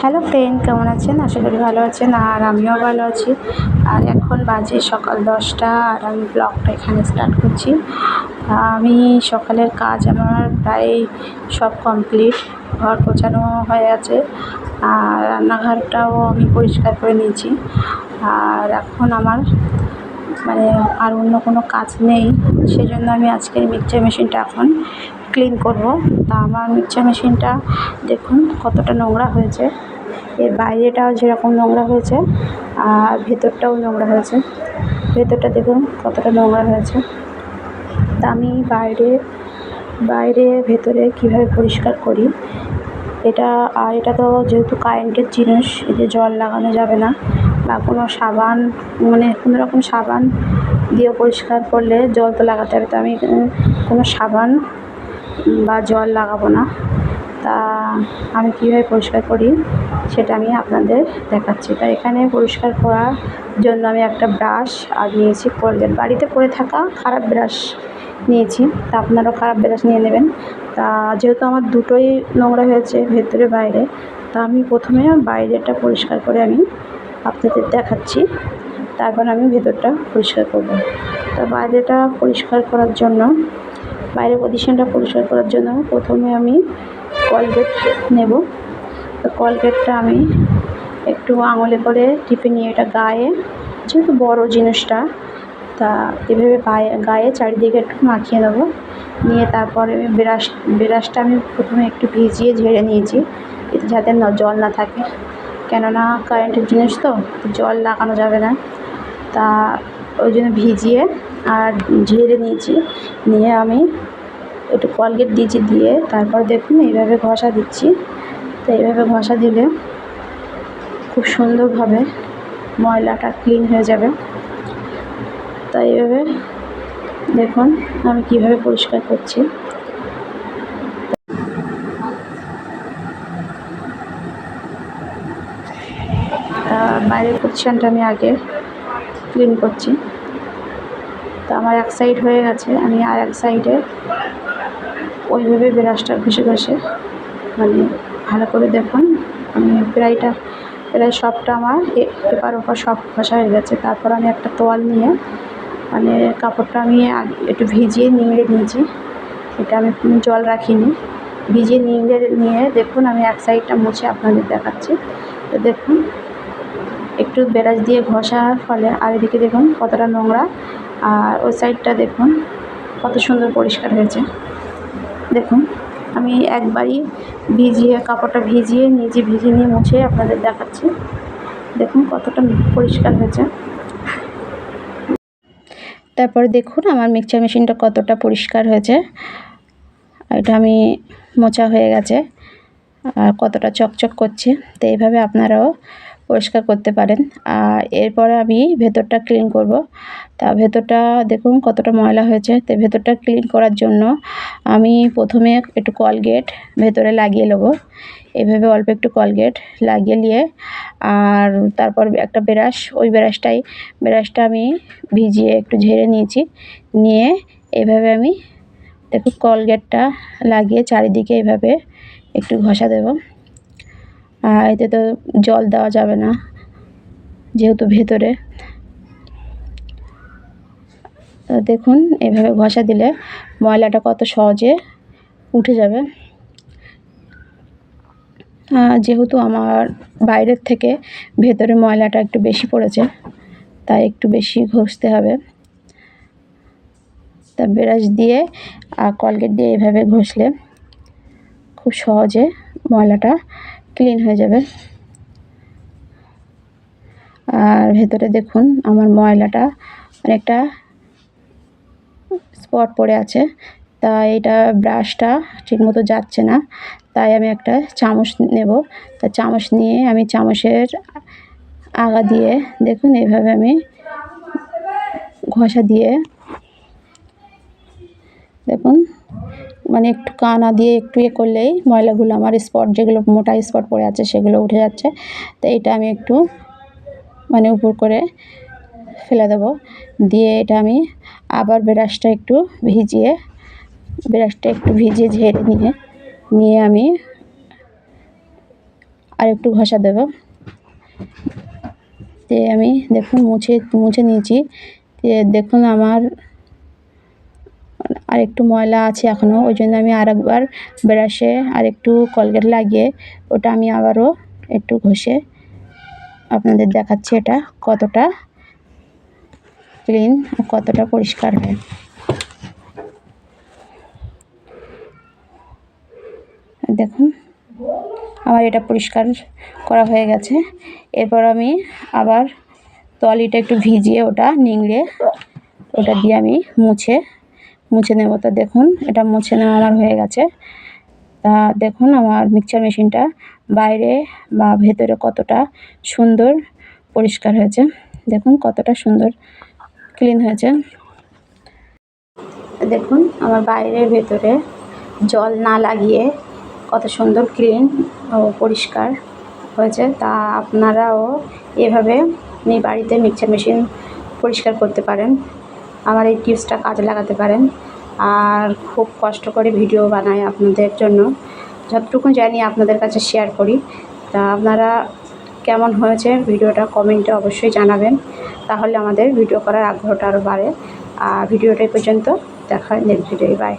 Hello friend, কেমন আছেন? আশা করি ভালো আছেন, আর আমিও ভালো আছি। আর এখন বাজে সকাল দশটা, আর আমি ব্লগটা এখানে স্টার্ট করছি। আমি সকালের কাজ আমার প্রায় সব কমপ্লিট ঘর গোছানো হয়ে আছে, আর রান্নাঘরটাও আমি পরিষ্কার করে নিয়েছি। আর এখন আমার মানে আর অন্য কোনো কাজ নেই, সেজন্য আমি আজকের মিক্সচার মেশিনটা এখন ক্লিন করব। তা আমার মিক্সচার মেশিনটা দেখুন কতটা নোংরা হয়েছে। এর বাইরেটাও যেরকম নোংরা হয়েছে, আর ভেতরটাও নোংরা হয়েছে। ভেতরটা দেখুন কতটা নোংরা হয়েছে। তা আমি বাইরে বাইরে ভেতরে কীভাবে পরিষ্কার করি? এটা, আর এটা তো যেহেতু কারেন্টের জিনিস এতে জল লাগানো যাবে না, বা কোনো সাবান মানে কোনো রকম সাবান দিয়ে পরিষ্কার করলে জল তো লাগাতে হবে। তো আমি কোনো সাবান বা জল লাগাবো না। তা আমি কীভাবে পরিষ্কার করি সেটা আমি আপনাদের দেখাচ্ছি। তা এখানে পরিষ্কার করার জন্য আমি একটা ব্রাশ আর নিয়েছি কোলগেট বাড়িতে পড়ে থাকা খারাপ ব্রাশ নিয়েছি। তা আপনারাও খারাপ ব্রাশ নিয়ে নেবেন। তা যেহেতু আমার দুটোই নোংরা হয়েছে ভেতরে বাইরে, তা আমি প্রথমে বাইরেটা পরিষ্কার করে আমি আপনাদের দেখাচ্ছি। তারপর আমি ভেতরটা পরিষ্কার করব। তা বাইরেটা পরিষ্কার করার জন্য বাইরের পজিশনটা পরিষ্কার করার জন্য প্রথমে আমি কলগেট নেব। কলগেটটা আমি একটু আঙুলে করে টিপে নিয়ে এটা গায়ে, যেহেতু বড় জিনিসটা, তা এভাবে গায়ে গায়ে চারিদিকে একটু মাখিয়ে নেব। নিয়ে তারপরে আমি ব্রাশ ব্রাশটা আমি প্রথমে একটু ভিজিয়ে ঝেড়ে নিয়েছি, যাতে জল না থাকে। কেননা কারেন্টের জিনিস তো, জল লাগানো যাবে না। তা ওই জন্য ভিজিয়ে আর ঝেড়ে নিয়েছি। নিয়ে আমি একটু কলগেট দিয়েছি দিয়ে তারপর দেখুন এইভাবে ঘষা দিচ্ছি। তো এইভাবে ঘষা দিলে খুব সুন্দরভাবে ময়লাটা ক্লিন হয়ে যাবে। তাই এইভাবে দেখুন আমি কীভাবে পরিষ্কার করছি। বাইরের পজিশানটা আমি আগে ক্লিন করছি। আমার এক সাইড হয়ে গেছে, আমি আর এক সাইডে ওইভাবে ব্রাশটা ঘষে ঘষে মানে ভালো করে দেখুন, আমি প্রায়টা, প্রায় সবটা আমার এপার ওপার সব ঘষা হয়ে গেছে। তারপর আমি একটা তোয়াল নিয়ে মানে কাপড়টা আমি একটু ভিজিয়ে নিংড়ে নিয়েছি এটা আমি জল রাখিনি। ভিজিয়ে নিংড়ে নিয়ে দেখুন, আমি এক সাইডটা মুছে আপনাদের দেখাচ্ছি। তো দেখুন একটু ব্রাশ দিয়ে ঘষার ফলে আর এদিকে দেখুন কতটা নোংরা, আর ওই সাইডটা দেখুন কত সুন্দর পরিষ্কার হয়েছে। দেখুন, আমি একবারই ভিজিয়ে, কাপড়টা ভিজিয়ে, নিজে ভিজিয়ে নিয়ে মুছে আপনাদের দেখাচ্ছি। দেখুন কতটা পরিষ্কার হয়েছে। তারপরে দেখুন আমার মিক্সচার মেশিনটা কতটা পরিষ্কার হয়েছে। এটা আমি মোছা হয়ে গেছে, আর কতটা চকচক করছে। তো এইভাবে আপনারাও পরিষ্কার করতে পারেন। আর এরপরে আমি ভেতরটা ক্লিন করব। তা ভেতরটা দেখুন কতটা ময়লা হয়েছে। তো ভেতরটা ক্লিন করার জন্য আমি প্রথমে একটু কলগেট ভেতরে লাগিয়ে নেব। এভাবে অল্প একটু কলগেট লাগিয়ে নিয়ে আর তারপর একটা ব্রাশ, ওই ব্রাশটাই, ব্রাশটা আমি ভিজিয়ে একটু ঝেড়ে নিয়েছি। নিয়ে এভাবে আমি দেখুন কলগেটটা লাগিয়ে চারিদিকে এভাবে একটু ঘষা দেব। এতে তো জল দেওয়া যাবে না, যেহেতু ভেতরে। দেখুন, এভাবে ঘষা দিলে ময়লাটা কত সহজে উঠে যাবে। যেহেতু আমার বাইরের থেকে ভেতরে ময়লাটা একটু বেশি পড়েছে, তাই একটু বেশি ঘষতে হবে। তা ব্রাশ দিয়ে আর কলগেট দিয়ে এভাবে ঘষলে খুব সহজে ময়লাটা ক্লিন হয়ে যাবে। আর ভেতরে দেখুন, আমার ময়লাটা অনেকটা স্পট পড়ে আছে। তা এটা ব্রাশটা ঠিকমতো যাচ্ছে না। তাই আমি একটা চামচ নেব। তা চামচ নিয়ে আমি চামচের আগা দিয়ে দেখুন, এইভাবে আমি ঘষা দিয়ে দেখুন মানে একটু কানা দিয়ে একটু এ করলেই ময়লাগুলো আমার স্পট যেগুলো মোটা স্পট পড়ে আছে সেগুলো উঠে যাচ্ছে। তো এটা আমি একটু মানে উপর করে ফেলে দেবো। দিয়ে এটা আমি আবার ব্রাশটা একটু ভিজিয়ে, ব্রাশটা একটু ভিজিয়ে ঝেড়ে নিয়ে নিয়ে আমি আর একটু ঘষা দেবো। দিয়ে আমি দেখুন মুছে মুছে নিয়েছি। তে দেখুন আমার আর একটু ময়লা আছে এখনও ওই জন্য আমি আর একবার ব্রাশে আর একটু কলগেট লাগিয়ে ওটা আমি আবারও একটু ঘষে আপনাদের দেখাচ্ছি এটা কতটা ক্লিন আর কতটা পরিষ্কার হয়। দেখুন, আমার এটা পরিষ্কার করা হয়ে গেছে। এরপর আমি আবার তলিটা একটু ভিজিয়ে ওটা নিংড়ে ওটা দিয়ে আমি মুছে মুছে নেব। তো দেখুন, এটা মুছে নেওয়া আমার হয়ে গেছে। তা দেখুন আমার মিক্সচার মেশিনটা বাইরে বা ভেতরে কতটা সুন্দর পরিষ্কার হয়েছে। দেখুন কতটা সুন্দর ক্লিন হয়েছে। দেখুন আমার বাইরের ভেতরে জল না লাগিয়ে কত সুন্দর ক্লিন ও পরিষ্কার হয়েছে। তা আপনারাও এভাবে বাড়িতে মিক্সার মেশিন পরিষ্কার করতে পারেন। আমার এই টিপসটা কাজে লাগাতে পারেন। আর খুব কষ্ট করে ভিডিও বানাই আপনাদের জন্য। যতটুকু জানি আপনাদের কাছে শেয়ার করি। তা আপনারা কেমন হয়েছে ভিডিওটা কমেন্টে অবশ্যই জানাবেন। তাহলে আমাদের ভিডিও করার আগ্রহটা আরও বাড়ে। আর ভিডিওটা পর্যন্ত দেখা নেক্সট ভিডিও বাই